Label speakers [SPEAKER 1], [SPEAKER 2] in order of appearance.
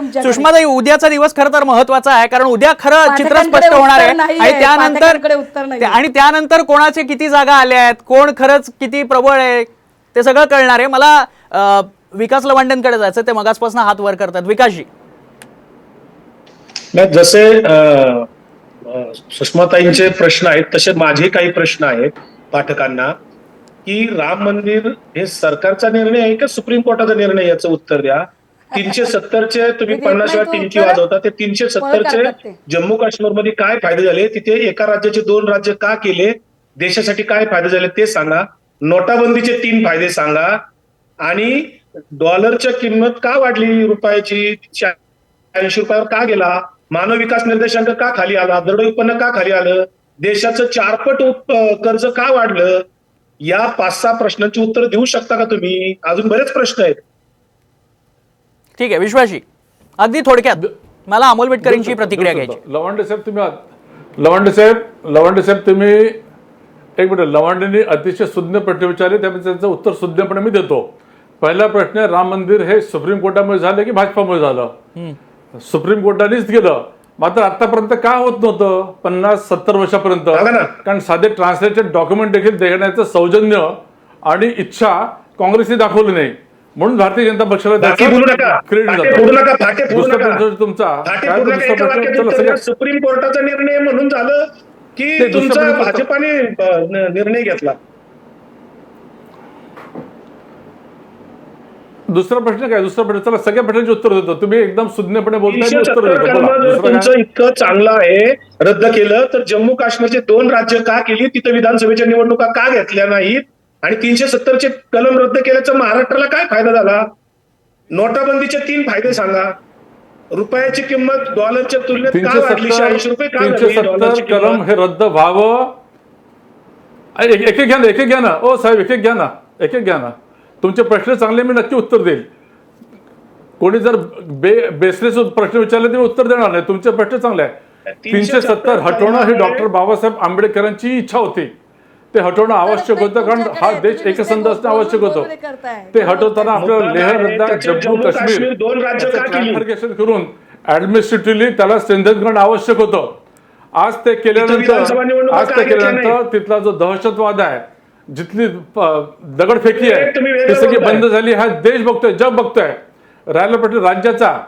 [SPEAKER 1] तुमच्याकडे.
[SPEAKER 2] सुषमाताई उद्याचा दिवस खरं तर महत्त्वाचा आहे कारण उद्या खरं चित्र
[SPEAKER 1] पाठकांकडे
[SPEAKER 2] स्पष्ट होणार
[SPEAKER 1] उत्तर
[SPEAKER 2] आहे.
[SPEAKER 1] नाहीये,
[SPEAKER 2] आणि त्यानंतर
[SPEAKER 1] पाठकांकडे उत्तर नाहीये.
[SPEAKER 2] त्या- आणि त्यानंतर कोणाचे किती जागा आल्या आहेत कोण खरंच किती प्रबळ आहे ते सगळं कळणार आहे. मला अं, विकास लवांडेंकडे जायचं ते मगासपासून हात वर करतात. विकासजी.
[SPEAKER 3] नाही जसे अं, अं, सुषमाताईंचे प्रश्न आहेत तसे माझे काही प्रश्न आहेत पाठकांना की राम मंदिर हे सरकारचा निर्णय आहे का सुप्रीम कोर्टाचा निर्णय याचं उत्तर द्या? तीनशे सत्तरचे तुम्ही पन्नास वेळा
[SPEAKER 1] नाही तो
[SPEAKER 3] टिंकी
[SPEAKER 1] उत्तर.
[SPEAKER 3] वाजवता ते तीनशे सत्तरचे. जम्मू काश्मीरमध्ये काय फायदे झाले? तिथे एका राज्याचे दोन राज्य का केले? देशासाठी काय फायदे झाले ते सांगा. नोटाबंदीचे तीन फायदे सांगा. आणि डॉलरच्या किंमत का वाढली रुपयाची? ऐंशी रुपयावर का गेला? मानव विकास निर्देशांक का खाली आला? दरडोई उत्पन्न का खाली आलं? देशाचं चारपट कर्ज का वाढलं? या पाच सहा प्रश्नांची उत्तर देऊ शकता का तुम्ही? अजून बरेच प्रश्न आहेत.
[SPEAKER 2] ठीक आहे विश्वासजी अगदी थोडक्यात. मला अमोल बिटकरींची प्रतिक्रिया घ्यायची.
[SPEAKER 4] लवांडे साहेब तुम्ही लवांडे साहेब लवांडे साहेब तुम्ही एक मिनिट लवांडेंनी अतिशय सुज्ञ प्रश्न विचारले त्यामुळे त्यांचं उत्तर सुज्ञपणे मी देतो. पहिला प्रश्न आहे राम मंदिर हे सुप्रीम कोर्टामुळे झालं की भाजपामुळे झालं? सुप्रीम कोर्टानेच केलं मात्र आतापर्यंत का होत नव्हतं? पन्नास सत्तर वर्षापर्यंत. कारण साधे ट्रान्सलेटेड डॉक्युमेंट देखील देण्याचं सौजन्य आणि इच्छा काँग्रेसने दाखवली नाही. म्हणून भारतीय जनता पक्षाला क्रेडिट तुमचा.
[SPEAKER 3] सुप्रीम कोर्टाचा निर्णय म्हणून झालं की तुमचा भाजपाने निर्णय घेतला.
[SPEAKER 4] दुसरा प्रश्न काय? दुसरा प्रश्न चला सगळ्या प्रश्नांचे उत्तर देतो. तुम्ही एकदम सुज्ञपणे बोलताय उत्तर
[SPEAKER 3] तुमचं? इतकं चांगलं आहे रद्द केलं तर जम्मू काश्मीरचे दोन राज्य का केली? तिथं विधानसभेच्या निवडणुका का घेतल्या नाहीत? आणि तीनशे सत्तरचे कलम रद्द केल्याचा महाराष्ट्राला काय फायदा झाला? नोटाबंदीचे तीन फायदे सांगा. रुपयाची किंमत डॉलरच्या तुलनेत का वाढली
[SPEAKER 4] सत्तर
[SPEAKER 3] ऐंशी रुपये का झाली?
[SPEAKER 4] कलम हे रद्द व्हावं. एक एक घ्या ना एक एक घ्या ना. ओ साहेब एक एक घ्या ना एक एक घ्या ना. तुमचे प्रश्न चांगले मी नक्की उत्तर देईल. कोणी जर बे बेसलेस प्रश्न विचारले तर मी उत्तर देणार नाही. तुमचे प्रश्न चांगले आहे. तीनशे सत्तर हटवणं ही डॉक्टर बाबासाहेब आंबेडकरांची इच्छा होती. ते हटवणं आवश्यक होतं कारण हा देश एकसंध असणं आवश्यक होतं. ते हटवताना आपल्याला लेह लडाख जम्मू
[SPEAKER 3] काश्मीर दोन राज्य का केली?
[SPEAKER 4] क्लॅरिफिकेशन करून ऍडमिनिस्ट्रेटिव्हली त्याला स्ट्रेंथन करणं आवश्यक होतं. आज ते केल्यानंतर आज ते केल्यानंतर तिथला जो दहशतवाद आहे जिथली दगडफेकी आहे ती सगळी. बंद झाली. हा देश बघतोय जग बघतोय. राहिला प्रश्न राज्याचा